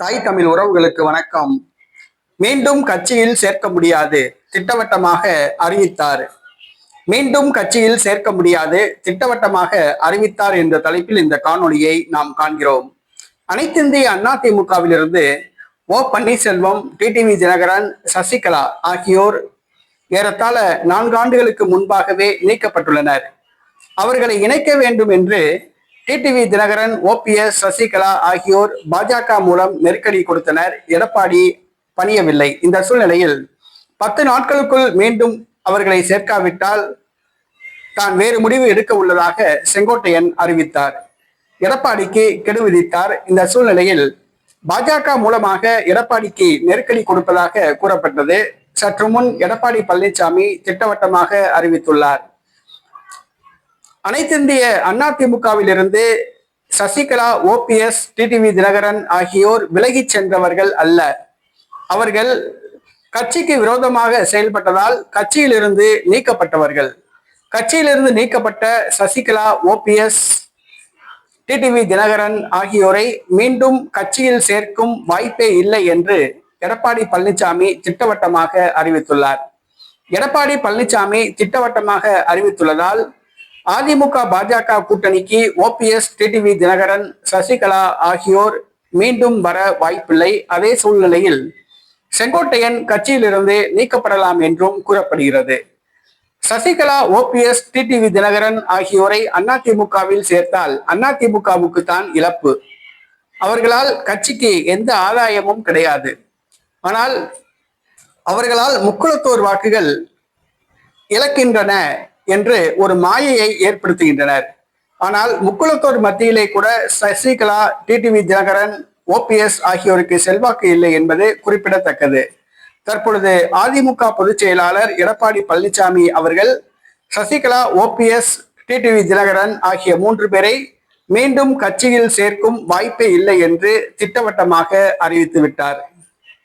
தாய் தமிழ் உறவுகளுக்கு வணக்கம். மீண்டும் கட்சியில் சேர்க்க முடியாது திட்டவட்டமாக அறிவித்தார். மீண்டும் கட்சியில் சேர்க்க முடியாது திட்டவட்டமாக அறிவித்தார் என்ற தலைப்பில் இந்த காணொலியை நாம் காண்கிறோம். அனைத்திந்திய அண்ணா திமுகவிலிருந்து ஓ பன்னீர்செல்வம் டிடிவி தினகரன் சசிகலா ஆகியோர் ஏறத்தாழ நான்கு ஆண்டுகளுக்கு முன்பாகவே நீக்கப்பட்டுள்ளனர். அவர்களை இணைக்க வேண்டும் என்று டிடிவி தினகரன் ஓபிஎஸ் சசிகலா ஆகியோர் பாஜக மூலம் நெருக்கடி கொடுத்தனர். எடப்பாடி பணியவில்லை. இந்த சூழ்நிலையில் பத்து நாட்களுக்குள் மீண்டும் அவர்களை சேர்க்காவிட்டால் தான் வேறு முடிவு எடுக்க உள்ளதாக செங்கோட்டையன் அறிவித்தார். எடப்பாடிக்கு கெடு விதித்தார். இந்த சூழ்நிலையில் பாஜக மூலமாக எடப்பாடிக்கு நெருக்கடி கொடுப்பதாக கூறப்பட்டது. சற்று முன் எடப்பாடி பழனிசாமி திட்டவட்டமாக அறிவித்துள்ளார். அனைத்திந்திய அதிமுகவிலிருந்து சசிகலா ஓபிஎஸ் டிடிவி தினகரன் ஆகியோர் விலகிச் சென்றவர்கள் அல்ல. அவர்கள் கட்சிக்கு விரோதமாக செயல்பட்டதால் கட்சியிலிருந்து நீக்கப்பட்டவர்கள். கட்சியிலிருந்து நீக்கப்பட்ட சசிகலா ஓபிஎஸ் டிடிவி தினகரன் ஆகியோரை மீண்டும் கட்சியில் சேர்க்கும் வாய்ப்பே இல்லை என்று எடப்பாடி பழனிசாமி திட்டவட்டமாக அறிவித்துள்ளார். எடப்பாடி பழனிசாமி திட்டவட்டமாக அறிவித்துள்ளதால் அதிமுக பாஜக கூட்டணிக்கு ஓபிஎஸ் டிடிவி தினகரன் சசிகலா ஆகியோர் மீண்டும் வர வாய்ப்பில்லை. அதே சூழ்நிலையில் செங்கோட்டையன் கட்சியிலிருந்து நீக்கப்படலாம் என்றும் கூறப்படுகிறது. சசிகலா ஓபிஎஸ் டிடிவி தினகரன் ஆகியோரை அதிமுகவில் சேர்த்தால் அதிமுகவுக்கு தான் இழப்பு. அவர்களால் கட்சிக்கு எந்த ஆதாயமும் கிடையாது. ஆனால் அவர்களால் முக்குளத்தோர் வாக்குகள் இழக்கின்றன என்று ஒரு மாயையை ஏற்படுத்துகின்றனர். ஆனால் முக்குளத்தோர் மத்தியிலே கூட சசிகலா டிடிவி தினகரன் ஓபிஎஸ் ஆகியோருக்கு செல்வாக்கு இல்லை என்பது குறிப்பிடத்தக்கது. தற்பொழுது அதிமுக பொதுச் செயலாளர் எடப்பாடி பழனிசாமி அவர்கள் சசிகலா ஓபிஎஸ் டிடிவி தினகரன் ஆகிய மூன்று பேரை மீண்டும் கட்சியில் சேர்க்கும் வாய்ப்பே இல்லை என்று திட்டவட்டமாக அறிவித்து விட்டார்.